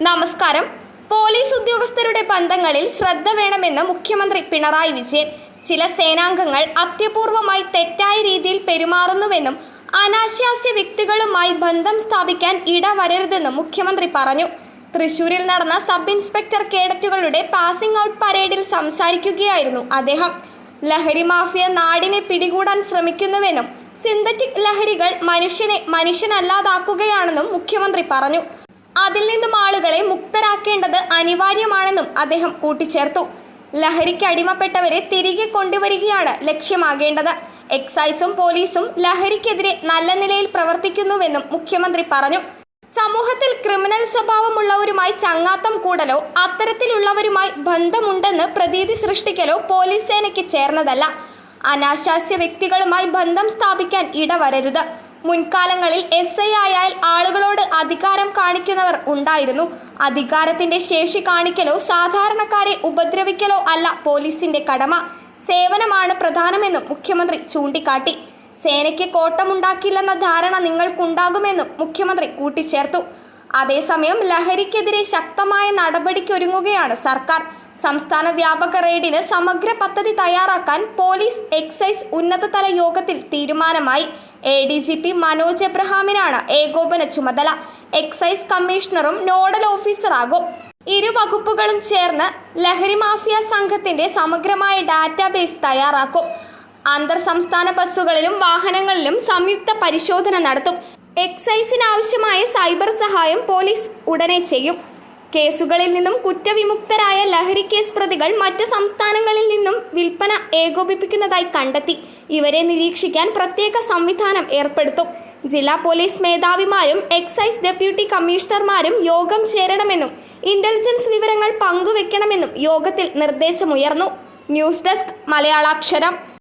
നമസ്കാരം. പോലീസ് ഉദ്യോഗസ്ഥരുടെ ബന്ധങ്ങളിൽ ശ്രദ്ധ വേണമെന്ന് മുഖ്യമന്ത്രി പിണറായി വിജയൻ. ചില സേനാംഗങ്ങൾ അത്യപൂർവമായി തെറ്റായ രീതിയിൽ പെരുമാറുന്നുവെന്നും അനാശാസ്യ വ്യക്തികളുമായി ബന്ധം സ്ഥാപിക്കാൻ ഇടവരരുതെന്നും മുഖ്യമന്ത്രി പറഞ്ഞു. തൃശൂരിൽ നടന്ന സബ് ഇൻസ്പെക്ടർ കേഡറ്റുകളുടെ പാസിംഗ് ഔട്ട് പരേഡിൽ സംസാരിക്കുകയായിരുന്നു അദ്ദേഹം. ലഹരി മാഫിയ നാടിനെ പിടികൂടാൻ ശ്രമിക്കുന്നുവെന്നും സിന്തറ്റിക് ലഹരികൾ മനുഷ്യനെ മനുഷ്യനല്ലാതാക്കുകയാണെന്നും മുഖ്യമന്ത്രി പറഞ്ഞു. അതിൽ നിന്നും ആളുകളെ മുക്തരാക്കേണ്ടത് അനിവാര്യമാണെന്നും അദ്ദേഹം കൂട്ടിച്ചേർത്തു. ലഹരിക്ക് അടിമപ്പെട്ടവരെ തിരികെ കൊണ്ടുവരികയാണ് ലക്ഷ്യമാകേണ്ടത്. എക്സൈസും പോലീസും ലഹരിക്കെതിരെ നല്ല നിലയിൽ പ്രവർത്തിക്കുന്നുവെന്നും മുഖ്യമന്ത്രി പറഞ്ഞു. സമൂഹത്തിൽ ക്രിമിനൽ സ്വഭാവമുള്ളവരുമായി ചങ്ങാത്തം കൂടലോ അത്തരത്തിലുള്ളവരുമായി ബന്ധമുണ്ടെന്ന് പ്രതീതി സൃഷ്ടിക്കലോ പോലീസ് സേനയ്ക്ക് ചേർന്നതല്ല. അനാശാസ്യ വ്യക്തികളുമായി ബന്ധം സ്ഥാപിക്കാൻ ഇടവരരുത്. മുൻകാലങ്ങളിൽ എസ് ഐ ആയാൽ ആളുകളോട് അധികാരം കാണിക്കുന്നവർ ഉണ്ടായിരുന്നു. അധികാരത്തിന്റെ ശേഷി കാണിക്കലോ സാധാരണക്കാരെ ഉപദ്രവിക്കലോ അല്ല പോലീസിന്റെ കടമ. സേവനമാണ് പ്രധാനമെന്നും മുഖ്യമന്ത്രി ചൂണ്ടിക്കാട്ടി. സേനയ്ക്ക് കോട്ടമുണ്ടാക്കില്ലെന്ന ധാരണ നിങ്ങൾക്കുണ്ടാകുമെന്നും മുഖ്യമന്ത്രി കൂട്ടിച്ചേർത്തു. അതേസമയം ലഹരിക്കെതിരെ ശക്തമായ നടപടിക്കൊരുങ്ങുകയാണ് സർക്കാർ. സംസ്ഥാന വ്യാപക റെയ്ഡിന് സമഗ്ര പദ്ധതി തയ്യാറാക്കാൻ പോലീസ് എക്സൈസ് ഉന്നതതല യോഗത്തിൽ തീരുമാനമായി. A D G P Manoj എബ്രഹാമിനാണ് ഏകോപന ചുമതല. എക്സൈസ് കമ്മീഷണറും നോഡൽ ഓഫീസറാകും ഇരു വകുപ്പുകളും ചേർന്ന് ലഹരി മാഫിയ സംഘത്തിന്റെ സമഗ്രമായ ഡാറ്റാബേസ് തയ്യാറാക്കും. അന്തർ സംസ്ഥാന ബസ്സുകളിലും വാഹനങ്ങളിലും സംയുക്ത പരിശോധന നടത്തും. എക്സൈസിന് ആവശ്യമായ സൈബർ സഹായം പോലീസ് ഉടനെ ചെയ്യും. കേസുകളിൽ നിന്നും കുറ്റവിമുക്തരായ ലഹരി കേസ് പ്രതികൾ മറ്റ് സംസ്ഥാനങ്ങളിൽ നിന്നും വിൽപ്പന ഏകോപിപ്പിക്കുന്നതായി കണ്ടെത്തി. ഇവരെ നിരീക്ഷിക്കാൻ പ്രത്യേക സംവിധാനം ഏർപ്പെടുത്തും. ജില്ലാ പോലീസ് മേധാവിമാരും എക്സൈസ് ഡെപ്യൂട്ടി കമ്മീഷണർമാരും യോഗം ചേരണമെന്നും ഇന്റലിജൻസ് വിവരങ്ങൾ പങ്കുവെക്കണമെന്നും യോഗത്തിൽ നിർദ്ദേശമുയർന്നു. News desk മലയാളാക്ഷരം.